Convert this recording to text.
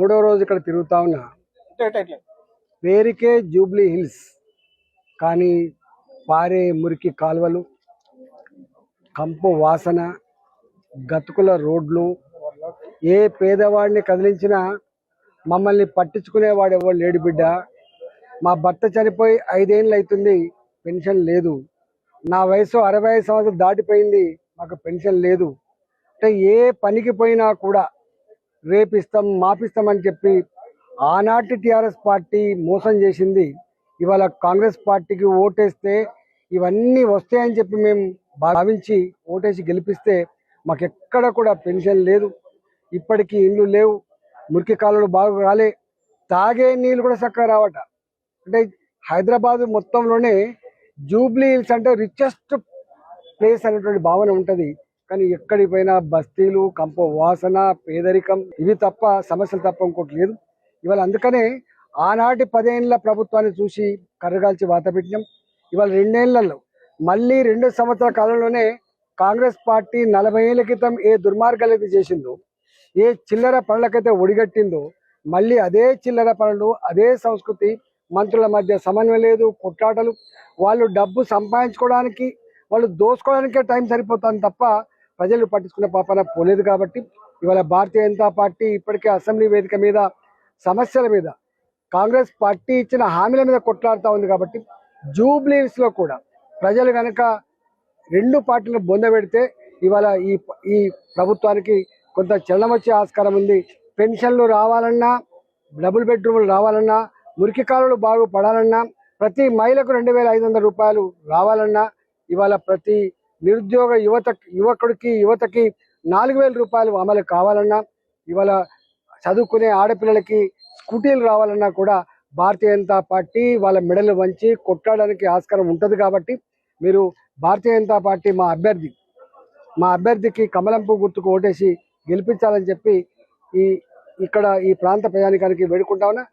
మూడో రోజు ఇక్కడ తిరుగుతా ఉన్నా. పేరుకే జూబ్లీ హిల్స్ కానీ పారే మురికి కాలువలు కంపు వాసన గతుకుల రోడ్లు ఏ పేదవాడిని కదిలించినా మమ్మల్ని పట్టించుకునేవాడు ఎవరు లేడు బిడ్డ. మా భర్త చనిపోయి ఐదేళ్ళు అవుతుంది పెన్షన్ లేదు. నా వయసు అరవై ఐదు సంవత్సరాలు దాటిపోయింది మాకు పెన్షన్ లేదు. అంటే ఏ పనికి పోయినా కూడా రేపిస్తాం మాపిస్తామని చెప్పి ఆనాటి టీఆర్ఎస్ పార్టీ మోసం చేసింది. ఇవాళ కాంగ్రెస్ పార్టీకి ఓటేస్తే ఇవన్నీ వస్తాయని చెప్పి మేము భావించి ఓటేసి గెలిపిస్తే మాకు ఎక్కడ కూడా పెన్షన్ లేదు. ఇప్పటికీ ఇండ్లు లేవు మురికి కాలువలు బాగా రాలే తాగే నీళ్ళు కూడా చక్కగా రావట. అంటే హైదరాబాద్ మొత్తంలోనే జూబ్లీ హిల్స్ అంటే రిచెస్ట్ ప్లేస్ అనేటువంటి భావన ఉంటుంది. కానీ ఎక్కడికి పోయినా బస్తీలు కంప వాసన పేదరికం ఇవి తప్ప సమస్యలు తప్ప ఇంకోటి లేదు. ఇవాళ అందుకనే ఆనాటి పదేళ్ళ ప్రభుత్వాన్ని చూసి కర్రగాల్చి వాత పెట్టినాం. ఇవాళ రెండేళ్ళలో మళ్ళీ రెండు సంవత్సరాల కాలంలోనే కాంగ్రెస్ పార్టీ నలభై ఏళ్ళ క్రితం ఏ దుర్మార్గాలైతే చేసిందో ఏ చిల్లర పనులకైతే ఒడిగట్టిందో మళ్ళీ అదే చిల్లర పనులు అదే సంస్కృతి మంత్రుల మధ్య సమన్వయం లేదు కొట్లాటలు వాళ్ళు డబ్బు సంపాదించుకోవడానికి వాళ్ళు దోసుకోవడానికే టైం సరిపోతుంది తప్ప ప్రజలు పట్టించుకునే పాపన పోలేదు కాబట్టి ఇవాళ భారతీయ జనతా పార్టీ ఇప్పటికే అసెంబ్లీ వేదిక మీద సమస్యల మీద కాంగ్రెస్ పార్టీ ఇచ్చిన హామీల మీద కొట్లాడుతూ ఉంది కాబట్టి జూబ్లీస్లో కూడా ప్రజలు కనుక రెండు పార్టీలను బొందబెడితే ఇవాళ ఈ ఈ ప్రభుత్వానికి కొంత చలనం వచ్చే ఆస్కారం ఉంది. పెన్షన్లు రావాలన్నా డబుల్ బెడ్రూమ్లు రావాలన్నా మురికి కాలువలు బాగుపడాలన్నా ప్రతి మహిళకు రెండు వేల ఐదు వందల రూపాయలు రావాలన్నా ఇవాళ ప్రతి నిరుద్యోగ యువత యువకుడికి యువతకి నాలుగు వేల రూపాయలు అమలు కావాలన్నా ఇవాళ చదువుకునే ఆడపిల్లలకి స్కూటీలు రావాలన్నా కూడా భారతీయ జనతా పార్టీ వాళ్ళ మెడలు వంచి కొట్టడానికి ఆస్కారం ఉంటుంది కాబట్టి మీరు భారతీయ జనతా పార్టీ మా అభ్యర్థి మా అభ్యర్థికి కమలంపు గుర్తుకు ఓటేసి గెలిపించాలని చెప్పి ఈ ఇక్కడ ఈ ప్రాంత ప్రజానికానికి వేడుకుంటా ఉన్నా.